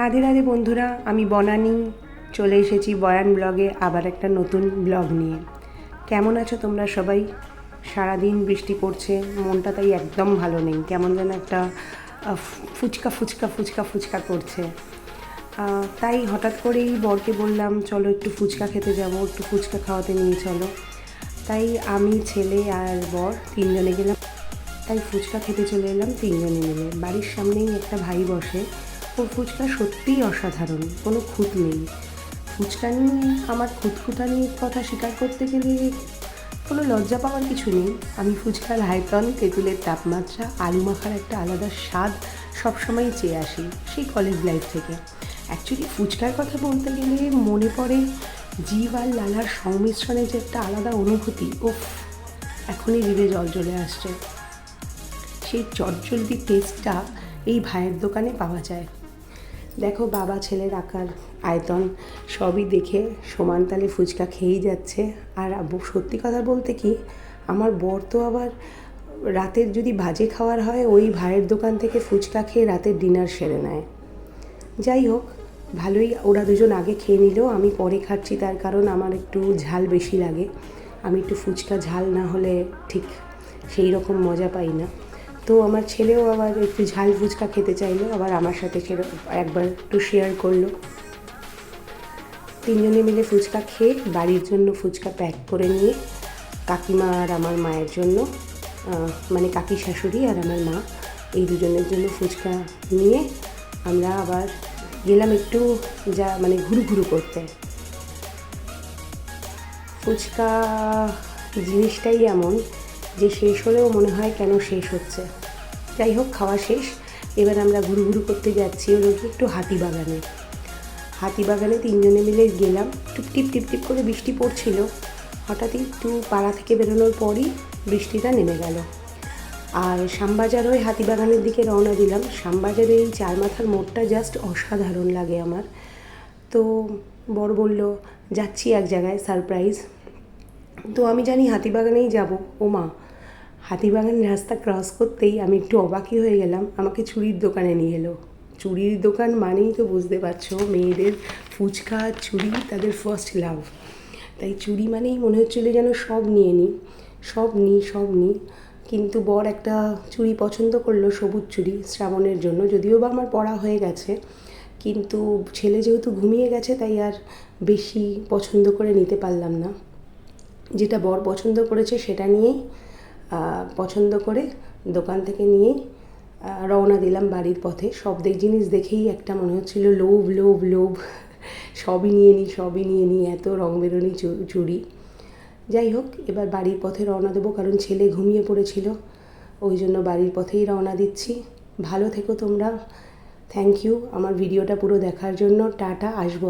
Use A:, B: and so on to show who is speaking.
A: রাধে রাধে বন্ধুরা, আমি বনানি। চলে এসেছি বয়ান ব্লগে আবার একটা নতুন ব্লগ নিয়ে। কেমন আছো তোমরা সবাই? সারাদিন বৃষ্টি পড়ছে, মনটা তাই একদম ভালো নেই। কেমন যেন একটা ফুচকা ফুচকা ফুচকা ফুচকা করছে। তাই হঠাৎ করেই বরকে বললাম, চলো একটু ফুচকা খেতে যাব, একটু ফুচকা খাওয়াতে নিয়ে চলো। তাই আমি, ছেলে আর বর তিনজনে গেলাম। তাই ফুচকা খেতে চলে এলাম তিনজনে মিলে। বাড়ির সামনেই একটা ভাই বসে। ওর ফুচকা সত্যিই অসাধারণ, কোনো খুঁত নেই। ফুচকা নিয়ে আমার খুঁতখুতানির কথা স্বীকার করতে গেলে কোনো লজ্জা পাওয়ার কিছু নেই। আমি ফুচকার আয়তন তেঁতুলের তাপমাত্রা, আলু মাখার একটা আলাদা স্বাদ সবসময় চেয়ে আসি সেই কলেজ লাইফ থেকে। অ্যাকচুয়ালি ফুচকার কথা বলতে গেলে মনে পড়ে জীব আর লালার সংমিশ্রণে যে একটা আলাদা অনুভূতি ও এখনই জিভে জল চলে আসছে। সেই চটজলদি টেস্টটা এই ভাইয়ের দোকানে পাওয়া যায়। দেখো বাবা, ছেলের আকার আয়তন সবই দেখে সমান তালে ফুচকা খেয়েই যাচ্ছে। আর সত্যি কথা বলতে কি, আমার বর তো আবার রাতের যদি ভাজে খাওয়ার হয়, ওই ভাইয়ের দোকান থেকে ফুচকা খেয়ে রাতের ডিনার সেরে নেয়। যাই হোক, ভালোই ওরা দুজন আগে খেয়ে নিলেও আমি পরে খাচ্ছি, তার কারণ আমার একটু ঝাল বেশি লাগে। আমি একটু ফুচকা ঝাল না হলে ঠিক সেই রকম মজা পাই না। তো আমার ছেলেও আবার একটু ঝাল ফুচকা খেতে চাইলো, আবার আমার সাথে সেরকম একবার একটু শেয়ার করল। তিনজনে মিলে ফুচকা খেয়ে বাড়ির জন্য ফুচকা প্যাক করে নিয়ে কাকিমা আর আমার মায়ের জন্য মানে কাকি শাশুড়ি আর আমার মা, এই দুজনের জন্য ফুচকা নিয়ে আমরা আবার গেলাম একটু যা মানে ঘুরু ঘুরু করতে। ফুচকা জিনিসটাই এমন যে শেষ হলেও মনে হয় কেন শেষ হচ্ছে। যাই হোক, খাওয়া শেষ। এবার আমরা ঘুরু ঘুরু করতে যাচ্ছি হলো কি একটু হাতিবাগানে হাতিবাগানে তিনজনে মিলে গেলাম। টুপ টিপ টিপ টিপ করে বৃষ্টি পড়ছিল। হঠাৎই একটু পাড়া থেকে বেরোনোর পরই বৃষ্টিটা নেমে গেল। আর শ্যামবাজার হয়ে হাতিবাগানের দিকে রওনা দিলাম। শ্যামবাজারের এই চার মাথার মোড়টা জাস্ট অসাধারণ লাগে আমার। তো বড় বলল, যাচ্ছি এক জায়গায় সারপ্রাইজ তো আমি জানি হাতিবাগানেই যাব। ও মা হাতিবাগান রাস্তা ক্রস করতেই আমি একটু অবাকই হয়ে গেলাম। আমাকে চুড়ির দোকানে নিয়ে এলো। চুড়ির দোকান মানেই তো বুঝতে পারছ, মেয়েদের ফুচকা চুড়ি তাদের ফার্স্ট লাভ তাই চুড়ি মানেই মনে হচ্ছিল যেন সব নিয়ে নিই সব নিই সব নিই কিন্তু বর একটা চুড়ি পছন্দ করল সবুজ চুড়ি শ্রাবণের জন্য, যদিও বা আমার পড়া হয়ে গেছে। কিন্তু ছেলে যেহেতু ঘুমিয়ে গেছে, তাই আর বেশি পছন্দ করে নিতে পারলাম না। যেটা বর পছন্দ করেছে সেটা নিয়েই পছন্দ করে দোকান থেকে নিয়েই রওনা দিলাম বাড়ির পথে। সব দিক জিনিস দেখেই একটা মনে হচ্ছিল লোভ লোভ লোভ। সবই নিয়ে নিই সবই নিয়ে নিই এত রং বেরোনি চুড়ি। যাই হোক, এবার বাড়ির পথে রওনা দেবো, কারণ ছেলে ঘুমিয়ে পড়েছিল। ওই জন্য বাড়ির পথেই রওনা দিচ্ছি। ভালো থেকো তোমরা। থ্যাংক ইউ আমার ভিডিওটা পুরো দেখার জন্য। টাটা, আসব